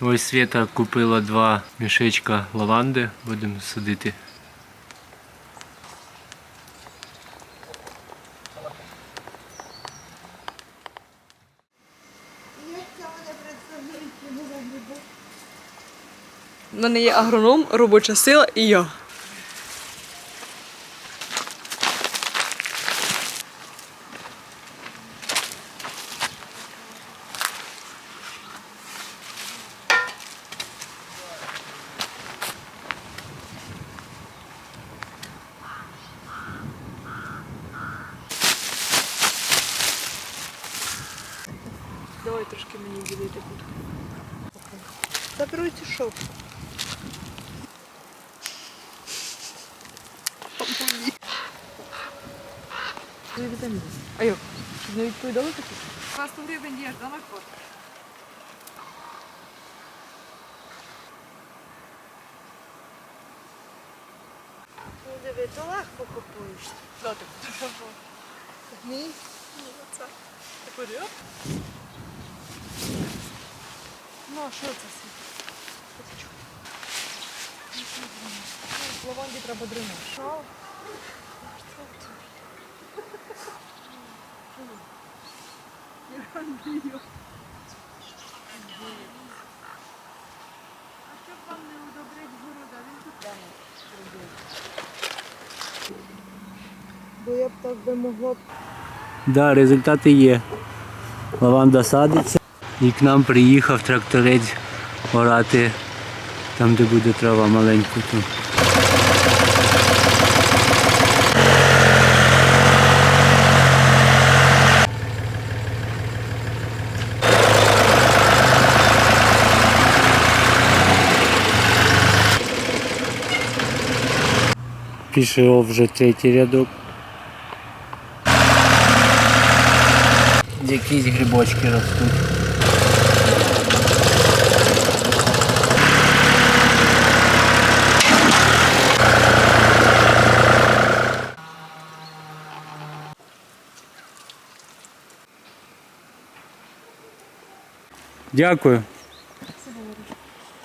Ось Свята купила два мішечка лаванди, будемо садити. У мене є агроном, робоча сила і я. Давай трошки мені ділити тут. Заберу ці шов. А як? Щоб не відповідали такі? 100 гривень є, давай фото. Ну, диви, то легко купуєш. Да, так. Ні? Ти поряд? Ну, а Що це? В лаванді треба дренаж. Що? А щоб вам не удобрить города, він тут там зробив. Бо я б так би могла б Да, результати є. Лаванда садиться. І к нам приїхав тракторець орати там, де буде трава маленька. Тут. Пішов вже третій рядок. Якісь грибочки ростуть. Дякую.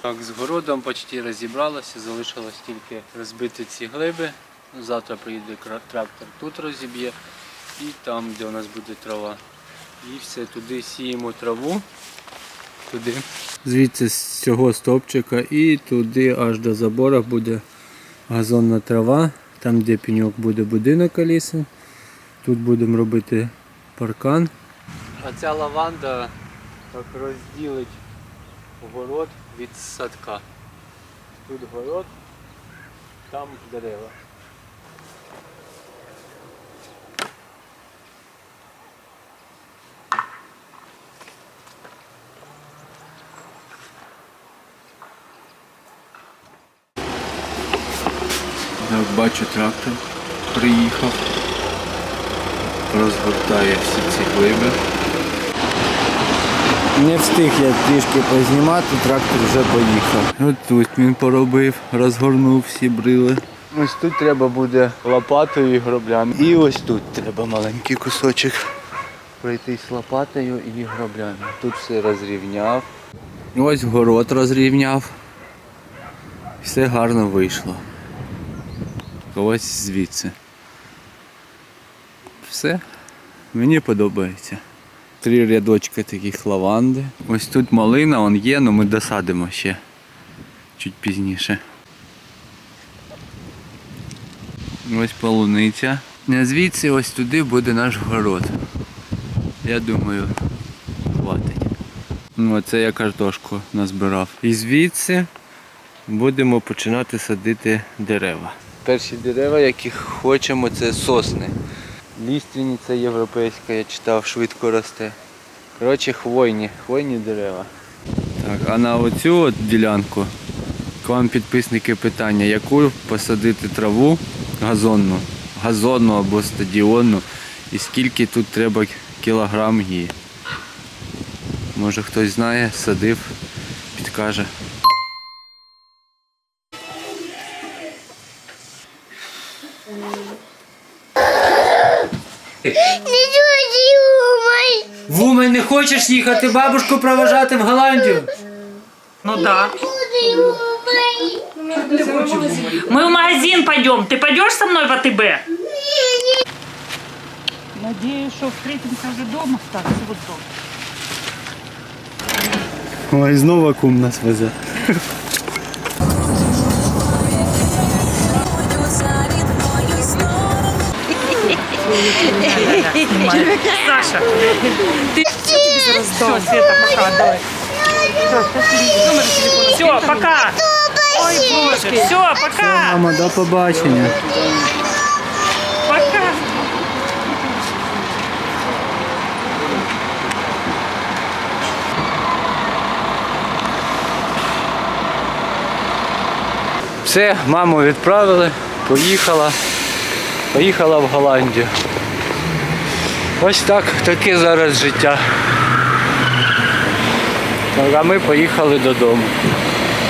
Так, з городом почти розібралося, залишилось тільки розбити ці глиби. Завтра приїде трактор, тут розіб'є і там, де у нас буде трава. І все, туди сіємо траву. Туди. Звідси з цього стовпчика і туди аж до забора буде газонна трава. Там, де пеньок буде будинок Аліси. Тут будемо робити паркан. А ця лаванда так розділить город від садка. Тут город, там дерева. Так, бачу трактор приїхав, розгортає всі ці глиби. Не встиг я трішки познімати, трактор вже поїхав. От тут він поробив, розгорнув всі брили. Ось тут треба буде лопатою і гроблями. І ось тут треба маленький кусочок пройтись лопатою і гроблями. Тут все розрівняв. Ось город розрівняв. Все гарно вийшло. Ось звідси. Все. Мені подобається. Три рядочки таких лаванди. Ось тут малина, он є, але ми досадимо ще чуть пізніше. Ось полуниця. Звідси ось туди буде наш город. Я думаю, хватить. Ну, оце я картошку назбирав. І звідси будемо починати садити дерева. Перші дерева, які хочемо, це сосни. Ліственниця європейська, я читав, швидко росте. Коротше, хвойні, хвойні дерева. Так, а на оцю от ділянку к вам підписники питання, яку посадити траву газонну, газонну або стадіонну, і скільки тут треба кілограм її. Може хтось знає, садив, підкаже. В Умань не хочеш їхати бабушку проважати в Голландію? Ну да. Мы в магазин пойдем. Ты пойдешь со мной в АТБ? Надеюсь, что встретимся уже дома. Так, вот дом. Ой, знову кум нас везе. Саша, ты все, Света, пока, давай. Все, пока. Ой, боже, все, пока. Мама, до побачення. Пока. Все, маму відправили, поїхала. Поїхала в Голландію. Ось так, таке зараз життя. А ми поїхали додому.